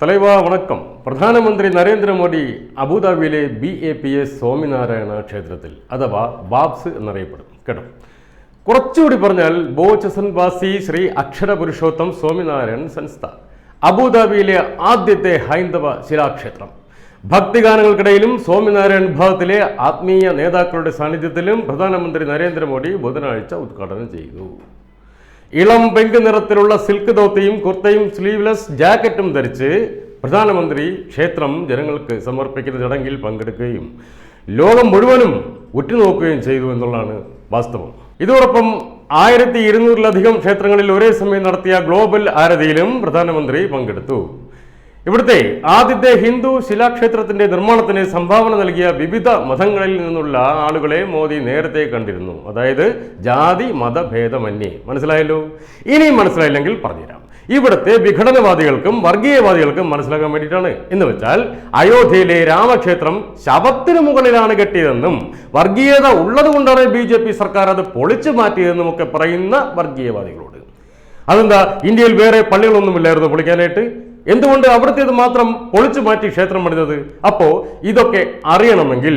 തലൈവ വണക്കം പ്രധാനമന്ത്രി നരേന്ദ്രമോദി അബുദാബിയിലെ B A P S Swaminarayan ക്ഷേത്രത്തിൽ അഥവാ ബാബ്സ് എന്നറിയപ്പെടും. കേട്ടോ? കുറച്ചുകൂടി പറഞ്ഞാൽ ബോചസൻ ബാസി ശ്രീ അക്ഷര പുരുഷോത്തം സ്വാമിനാരായൺ സംസ്ഥ. അബുദാബിയിലെ ആദ്യത്തെ ഹൈന്ദവ ശിലാക്ഷേത്രം. ഭക്തിഗാനങ്ങൾക്കിടയിലും സ്വാമിനാരായൺ വിഭാഗത്തിലെ ആത്മീയ നേതാക്കളുടെ സാന്നിധ്യത്തിലും പ്രധാനമന്ത്രി നരേന്ദ്രമോദി ബുധനാഴ്ച ഉദ്ഘാടനം ചെയ്തു. ഇളം പെങ്ക് നിറത്തിലുള്ള സിൽക്ക് ധോത്തിയും കുർത്തയും സ്ലീവ്ലെസ് ജാക്കറ്റും ധരിച്ച് പ്രധാനമന്ത്രി ക്ഷേത്രം ജനങ്ങൾക്ക് സമർപ്പിക്കുന്ന ചടങ്ങിൽ പങ്കെടുക്കുകയും ലോകം മുഴുവനും ഉറ്റുനോക്കുകയും ചെയ്തു എന്നുള്ളതാണ് വാസ്തവം. ഇതോടൊപ്പം ആയിരത്തി ഇരുന്നൂറിലധികം ക്ഷേത്രങ്ങളിൽ ഒരേ സമയം നടത്തിയ ഗ്ലോബൽ ആരതിയിലും പ്രധാനമന്ത്രി പങ്കെടുത്തു. ഇവിടുത്തെ ആദ്യത്തെ ഹിന്ദു ശിലാക്ഷേത്രത്തിന്റെ നിർമ്മാണത്തിന് സംഭാവന നൽകിയ വിവിധ മതങ്ങളിൽ നിന്നുള്ള ആളുകളെ മോദി നേരത്തെ കണ്ടിരുന്നു. അതായത് ജാതി മതഭേദമന്യേ മനസ്സിലായല്ലോ? ഇനിയും മനസ്സിലായില്ലെങ്കിൽ പറഞ്ഞുതരാം. ഇവിടുത്തെ വിഘടനവാദികൾക്കും വർഗീയവാദികൾക്കും മനസ്സിലാക്കാൻ വേണ്ടിയിട്ടാണ്. എന്ന് വെച്ചാൽ അയോധ്യയിലെ രാമക്ഷേത്രം ശവത്തിന് മുകളിലാണ് കെട്ടിയതെന്നും വർഗീയത ഉള്ളതുകൊണ്ടാണ് ബി ജെ പി സർക്കാർ അത് പൊളിച്ചു മാറ്റിയതെന്നും ഒക്കെ പറയുന്ന വർഗീയവാദികളോട്. അതെന്താ? ഇന്ത്യയിൽ വേറെ പള്ളികളൊന്നുമില്ലായിരുന്നു പൊളിക്കാനായിട്ട്? എന്തുകൊണ്ട് അവിടുത്തേത് മാത്രം പൊളിച്ചു മാറ്റി ക്ഷേത്രം പണിതത്? അപ്പോ ഇതൊക്കെ അറിയണമെങ്കിൽ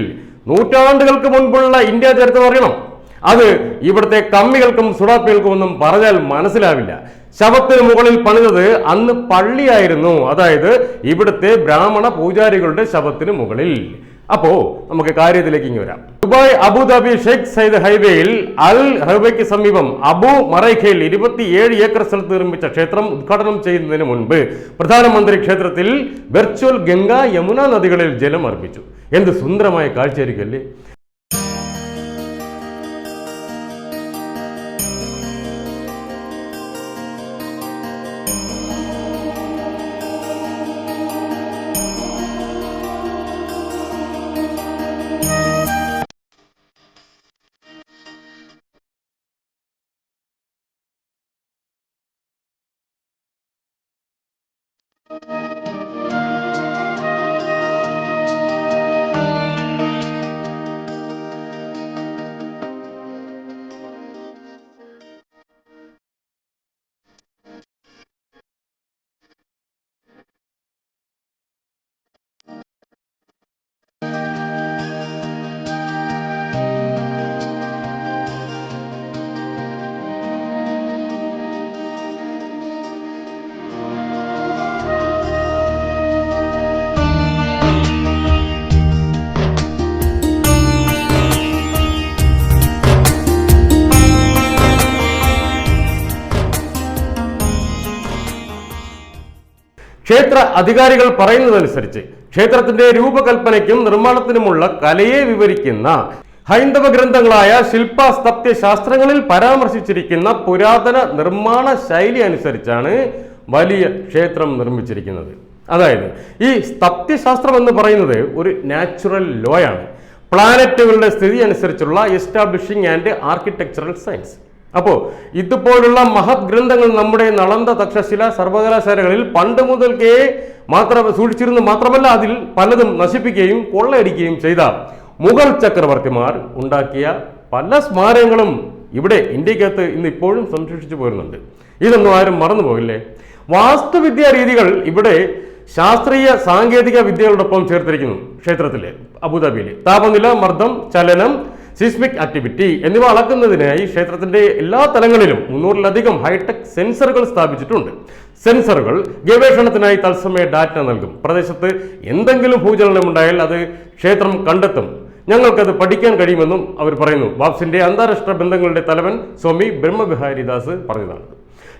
നൂറ്റാണ്ടുകൾക്ക് മുൻപുള്ള ഇന്ത്യ ചരിത്രം അറിയണം. അത് ഇവിടുത്തെ കമ്മികൾക്കും സുടാപ്പികൾക്കും ഒന്നും പറഞ്ഞാൽ മനസ്സിലാവില്ല. ശവത്തിന് മുകളിൽ പണിതത് അന്ന് പള്ളിയായിരുന്നു. അതായത് ഇവിടുത്തെ ബ്രാഹ്മണ പൂജാരികളുടെ ശവത്തിന് മുകളിൽ. അപ്പോ നമുക്ക് കാര്യത്തിലേക്ക് ഇങ്ങ് വരാം. ദുബായ് അബുദാബി ഷെയ്ഖ് സയ്യിദ് ഹൈവേയിൽ അൽ ഹൈവേക്ക് സമീപം അബു മറൈഖയിൽ ഇരുപത്തിയേഴ് ഏക്കർ സ്ഥലത്ത് നിർമ്മിച്ച ക്ഷേത്രം ഉദ്ഘാടനം ചെയ്യുന്നതിന് മുൻപ് പ്രധാനമന്ത്രി ക്ഷേത്രത്തിൽ വെർച്വൽ ഗംഗ യമുന നദികളിൽ ജലം അർപ്പിച്ചു എന്ത് സുന്ദരമായ Música ക്ഷേത്ര അധികാരികൾ പറയുന്നതനുസരിച്ച് ക്ഷേത്രത്തിന്റെ രൂപകൽപ്പനയ്ക്കും നിർമ്മാണത്തിനുമുള്ള കലയെ വിവരിക്കുന്ന ഹൈന്ദവ ഗ്രന്ഥങ്ങളായ ശില്പസ്തപ്യ ശാസ്ത്രങ്ങളിൽ പരാമർശിച്ചിരിക്കുന്ന പുരാതന നിർമ്മാണ ശൈലി അനുസരിച്ചാണ് വലിയ ക്ഷേത്രം നിർമ്മിച്ചിരിക്കുന്നത്. അതായത് ഈ സ്തപ്യശാസ്ത്രം എന്ന് പറയുന്നത് ഒരു നാച്ചുറൽ ലോയാണ്. പ്ലാനറ്റുകളുടെ സ്ഥിതി അനുസരിച്ചുള്ള എസ്റ്റാബ്ലിഷിംഗ് ആൻഡ് ആർക്കിടെക്ചറൽ സയൻസ്. അപ്പോൾ ഇതുപോലുള്ള മഹത് ഗ്രന്ഥങ്ങൾ നമ്മുടെ നളന്ത തക്ഷശില സർവകലാശാലകളിൽ പണ്ട് മുതൽക്കേ മാത്രം സൂക്ഷിച്ചിരുന്നു മാത്രമല്ല അതിൽ പലതും നശിപ്പിക്കുകയും കൊള്ളയടിക്കുകയും ചെയ്ത മുഗൾ ചക്രവർത്തിമാർ ഉണ്ടാക്കിയ പല സ്മാരകങ്ങളും ഇവിടെ ഇന്ത്യക്കകത്ത് ഇന്ന് ഇപ്പോഴും സംരക്ഷിച്ചു പോരുന്നുണ്ട്. ഇതൊന്നും ആരും മറന്നു പോകില്ലേ? വാസ്തുവിദ്യാ രീതികൾ ഇവിടെ ശാസ്ത്രീയ സാങ്കേതിക വിദ്യകളോടൊപ്പം ചേർത്തിരിക്കുന്നു ക്ഷേത്രത്തിലെ അബുദാബിയിൽ താപനില മർദ്ദം ചലനം സിസ്മിക് ആക്ടിവിറ്റി എന്നിവ അളക്കുന്നതിനായി ക്ഷേത്രത്തിന്റെ എല്ലാ തലങ്ങളിലും മുന്നൂറിലധികം ഹൈടെക് സെൻസറുകൾ സ്ഥാപിച്ചിട്ടുണ്ട്. സെൻസറുകൾ ഗവേഷണത്തിനായി തത്സമയ ഡാറ്റ നൽകും. പ്രദേശത്ത് എന്തെങ്കിലും ഭൂചലനം ഉണ്ടായാൽ അത് ക്ഷേത്രം കണ്ടെത്തും. ഞങ്ങൾക്കത് പഠിക്കാൻ കഴിയുമെന്നും അവർ പറയുന്നു. വാപ്സിന്റെ അന്താരാഷ്ട്ര ബന്ധങ്ങളുടെ തലവൻ സ്വാമി ബ്രഹ്മവിഹാരിദാസ് പറഞ്ഞതാണ്.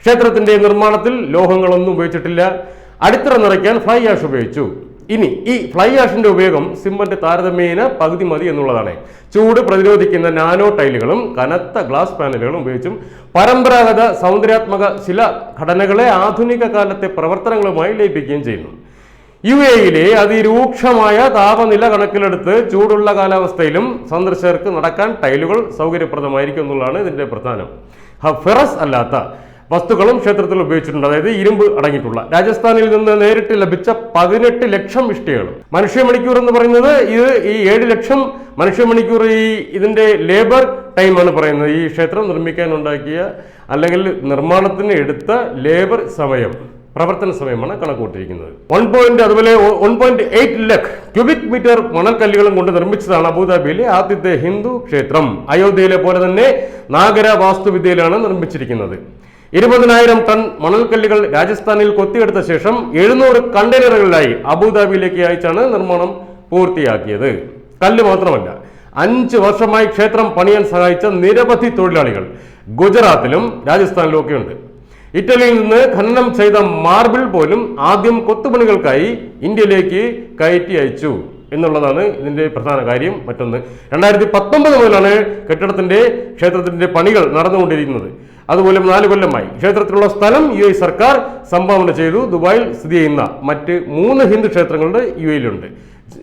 ക്ഷേത്രത്തിന്റെ നിർമ്മാണത്തിൽ ലോഹങ്ങളൊന്നും ഉപയോഗിച്ചിട്ടില്ല. അടിത്തറ നിറയ്ക്കാൻ ഫ്ലൈ ആഷ് ഉപയോഗിച്ചു. ഇനി ഈ ഫ്ലൈ ആഷിന്റെ ഉപയോഗം സിമന്റ് താരതമ്യേന പകുതി മതി എന്നുള്ളതാണ്. ചൂട് പ്രതിരോധിക്കുന്ന നാനോ ടൈലുകളും കനത്ത ഗ്ലാസ് പാനലുകളും ഉപയോഗിച്ചും പരമ്പരാഗത സൗന്ദര്യാത്മക ശില ഘടനകളെ ആധുനിക കാലത്തെ പ്രവർത്തനങ്ങളുമായി ലയിപ്പിക്കുകയും ചെയ്യുന്നു. യു എയിലെ അതിരൂക്ഷമായ താപനില കണക്കിലെടുത്ത് ചൂടുള്ള കാലാവസ്ഥയിലും സന്ദർശകർക്ക് നടക്കാൻ ടൈലുകൾ സൗകര്യപ്രദമായിരിക്കും എന്നുള്ളതാണ് ഇതിന്റെ പ്രധാനം. ഫെറസ് അല്ലാത്ത വസ്തുക്കളും ക്ഷേത്രത്തിൽ ഉപയോഗിച്ചിട്ടുണ്ട്. അതായത് ഇരുമ്പ് അടങ്ങിയിട്ടുള്ള. രാജസ്ഥാനിൽ നിന്ന് നേരിട്ട് ലഭിച്ച പതിനെട്ട് ലക്ഷം ഇഷ്ടികളും മനുഷ്യ മണിക്കൂർ എന്ന് പറയുന്നത് ഇത് ഈ ഏഴ് ലക്ഷം മനുഷ്യ മണിക്കൂർ ഈ ഇതിന്റെ ലേബർ ടൈം ആണ് പറയുന്നത്. ഈ ക്ഷേത്രം നിർമ്മിക്കാൻ ഉണ്ടാക്കിയ അല്ലെങ്കിൽ നിർമ്മാണത്തിന് എടുത്ത ലേബർ സമയം പ്രവർത്തന സമയമാണ് കണക്കുകൂട്ടിയിരിക്കുന്നത്. വൺ പോയിന്റ് അതുപോലെ one point eight lakh cubic metre മണൽക്കല്ലുകളും കൊണ്ട് നിർമ്മിച്ചതാണ് അബുദാബിയിലെ ആദ്യത്തെ ഹിന്ദു ക്ഷേത്രം. അയോധ്യയിലെ പോലെ തന്നെ നാഗര വാസ്തുവിദ്യയിലാണ് നിർമ്മിച്ചിരിക്കുന്നത്. ഇരുപതിനായിരം ടൺ മണൽക്കല്ലുകൾ രാജസ്ഥാനിൽ കൊത്തിയെടുത്ത ശേഷം എഴുന്നൂറ് കണ്ടെയ്നറുകളിലായി അബുദാബിയിലേക്ക് അയച്ചാണ് നിർമ്മാണം പൂർത്തിയാക്കിയത്. കല്ല് മാത്രമല്ല അഞ്ച് വർഷമായി ക്ഷേത്രം പണിയാൻ സഹായിച്ച നിരവധി തൊഴിലാളികൾ ഗുജറാത്തിലും രാജസ്ഥാനിലും ഒക്കെയുണ്ട് ഇറ്റലിയിൽ നിന്ന് ഖനനം ചെയ്ത മാർബിൾ പോലും ആദ്യം കൊത്തുപണികൾക്കായി ഇന്ത്യയിലേക്ക് കയറ്റി അയച്ചു എന്നുള്ളതാണ് ഇതിന്റെ പ്രധാന കാര്യം. മറ്റൊന്ന് രണ്ടായിരത്തി പത്തൊമ്പത് മുതലാണ് കെട്ടിടത്തിന്റെ ക്ഷേത്രത്തിന്റെ പണികൾ നടന്നുകൊണ്ടിരിക്കുന്നത്. അതുപോലെ നാല് കൊല്ലമായി. ക്ഷേത്രത്തിലുള്ള സ്ഥലം യു എ സർക്കാർ സംഭാവന ചെയ്തു. ദുബായിൽ സ്ഥിതി ചെയ്യുന്ന മറ്റ് മൂന്ന് ഹിന്ദു ക്ഷേത്രങ്ങളുടെ യു എയിലുണ്ട്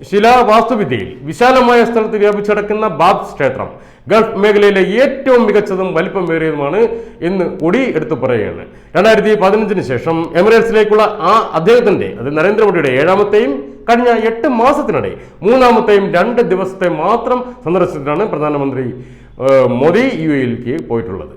ശിലാവാസ്തുവിദ്യയിൽ വിശാലമായ സ്ഥലത്ത് വ്യാപിച്ചടക്കുന്ന ബാബ് ക്ഷേത്രം ഗൾഫ് മേഖലയിലെ ഏറ്റവും മികച്ചതും വലിപ്പമേറിയതുമാണ് എന്ന് കൂടി എടുത്തു പറയുകയാണ്. രണ്ടായിരത്തി പതിനഞ്ചിന് ശേഷം എമിറേറ്റ്സിലേക്കുള്ള ആ അദ്ദേഹത്തിന്റെ അത് നരേന്ദ്രമോദിയുടെ ഏഴാമത്തെയും കഴിഞ്ഞ എട്ട് മാസത്തിനിടെ മൂന്നാമത്തെയും രണ്ട് ദിവസത്തെ മാത്രം സന്ദർശനത്തിനാണ് പ്രധാനമന്ത്രി മോദി യു എയിലേക്ക് പോയിട്ടുള്ളത്.